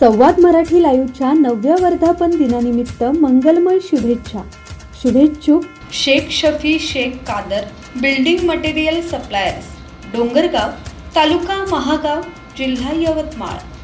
संवाद मराठी लाईव्हच्या नवव्या वर्धापन दिनानिमित्त मंगलमय शुभेच्छा. शुभेच्छुक. Shaikh Shafi Shaikh Kadar building material suppliers Dongargaon taluka Mahagaon जिल्हा यवतमाळ.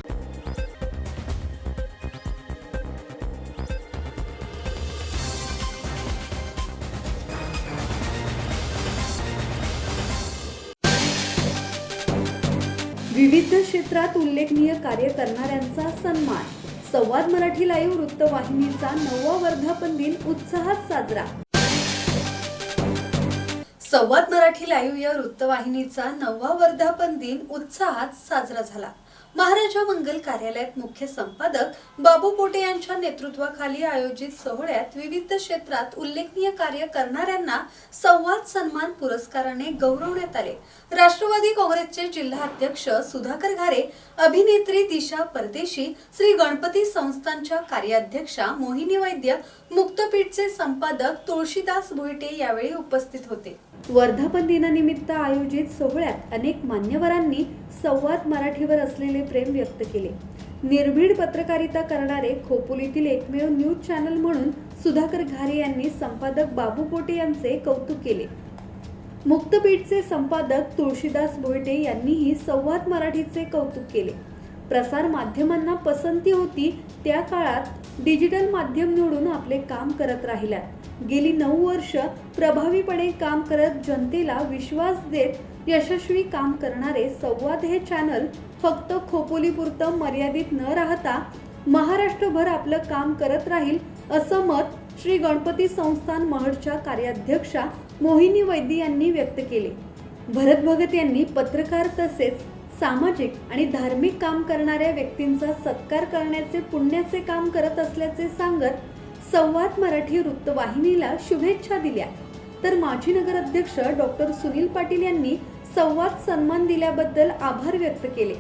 विविध क्षेत्रात उल्लेखनीय कार्य करणाऱ्यांचा सन्मान. संवाद मराठी लाईव्ह वृत्तवाहिनीचा नववा वर्धापन दिन उत्साहात साजरा. संवाद मराठी लाईव्ह या वृत्तवाहिनीचा नववा वर्धापन दिन उत्साहात साजरा झाला. महाराजा मंगल कार्यालयात मुख्य संपादक बाबू पोटे यांच्या नेतृत्वाखाली आयोजित सोहळ्यात विविध क्षेत्रात उल्लेखनीय कार्य करणाऱ्यांना संवाद सन्मान पुरस्काराने गौरवण्यात आले. राष्ट्रवादी काँग्रेसचे जिल्हा अध्यक्ष सुधाकर घारे अभिनेत्री दिशा परदेशी श्री गणपती संस्थांच्या कार्याध्यक्षा मोहिनी वैद्य मुक्तपीठचे संपादक तुळशीदास भोईटे यावेळी उपस्थित होते. वर्धापन दिनानिमित्त आयोजित सोहळ्यात अनेक मान्यवरांनी संवाद मराठीवर असलेले प्रेम व्यक्त केले. निर्भीड पत्रकारिता करणारे खोपोलीतील एकमेव न्यूज चॅनल म्हणून सुधाकर घारे यांनी संपादक बाबू पोटे यांचे कौतुक केले. मुक्तपीठचे संपादक तुळशीदास भोयटे यांनीही संवाद मराठीचे कौतुक केले. प्रसार माध्यमांना पसंती होती त्या काळात डिजिटल माध्यम निवडून आपले काम करत राहिल्यात. गेली नऊ वर्ष प्रभावीपणे काम करत जनतेला विश्वास देत यशस्वी काम करणारे संवाद हे चॅनल फक्त खोपोलीपुरतं मर्यादित न राहता महाराष्ट्रभर आपलं काम करत राहील असं मत श्री गणपती संस्थान महडच्या कार्याध्यक्षा मोहिनी वैद्य यांनी व्यक्त केले. भरत भगत यांनी पत्रकार तसेच सामाजिक आणि धार्मिक काम करणाऱ्या व्यक्तींचा सत्कार करण्याचे पुण्याचे काम करत असल्याचे सांगत संवाद मराठी वृत्तवाहिनीला शुभेच्छा दिल्या. तर माजी नगर अध्यक्ष डॉक्टर सुनील पाटील यांनी संवाद सन्मान दिल्याबद्दल आभार व्यक्त केले.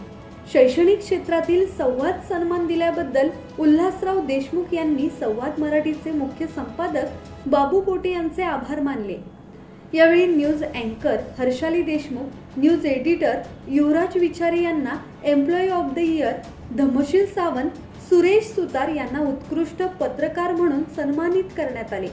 शैक्षणिक क्षेत्रातील संवाद सन्मान दिल्याबद्दल उल्हासराव देशमुख यांनी संवाद मराठीचे मुख्य संपादक बाबू पोटे यांचे आभार मानले. यावेळी न्यूज अँकर हर्षाली देशमुख न्यूज एडिटर युवराज विचारे यांना employee of the year Dhamshil Sawant Suresh Sutar यांना उत्कृष्ट पत्रकार म्हणून सन्मानित करण्यात आले.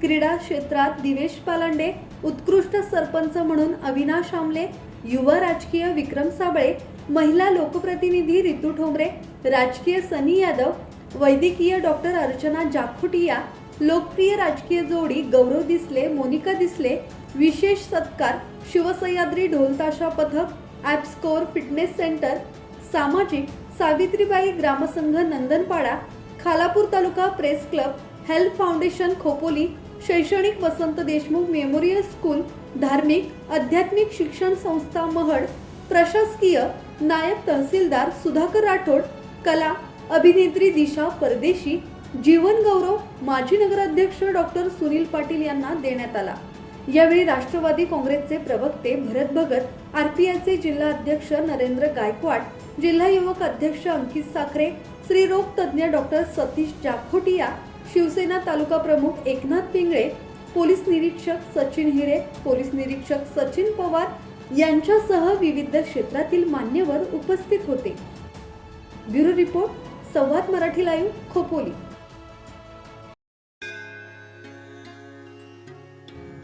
क्रीडा क्षेत्रात दिवेश पालांडे उत्कृष्ट सरपंच म्हणून अविनाश आमले युवा राजकीय विक्रम साबळे महिला लोकप्रतिनिधी रितू ठोंबरे राजकीय सनी यादव वैद्यकीय डॉक्टर अर्चना जाखुटिया लोकप्रिय राजकीय जोडी गौरव दिसले मोनिका दिसले विशेष सत्कार शिवसह्याद्री ढोलताशा पथक ॲपस्कोर फिटनेस सेंटर सामाजिक Savitribai ग्रामसंघ Nandanpada Khalapur taluka press club health foundation Khopoli शैक्षणिक वसंत देशमुख मेमोरियल स्कूल धार्मिक आध्यात्मिक शिक्षण संस्था महड प्रशासकीय नायब तहसीलदार सुधाकर राठोड कला अभिनेत्री दिशा परदेशी जीवन गौरव माजी नगराध्यक्ष डॉक्टर सुनील पाटील यांना देण्यात आला. यावेळी राष्ट्रवादी काँग्रेसचे प्रवक्ते भरत भगत आरपीआयचे जिल्हा अध्यक्ष नरेंद्र गायकवाड जिल्हा युवक अध्यक्ष अंकित साखरे स्त्रीरोग तज्ज्ञ डॉक्टर सतीश जाखोटिया शिवसेना तालुका प्रमुख एकनाथ पिंगळे पोलीस निरीक्षक सचिन हिरे पोलीस निरीक्षक सचिन पवार यांच्यासह विविध क्षेत्रातील मान्यवर उपस्थित होते. Bureau report Samvad Marathi live Khopoli.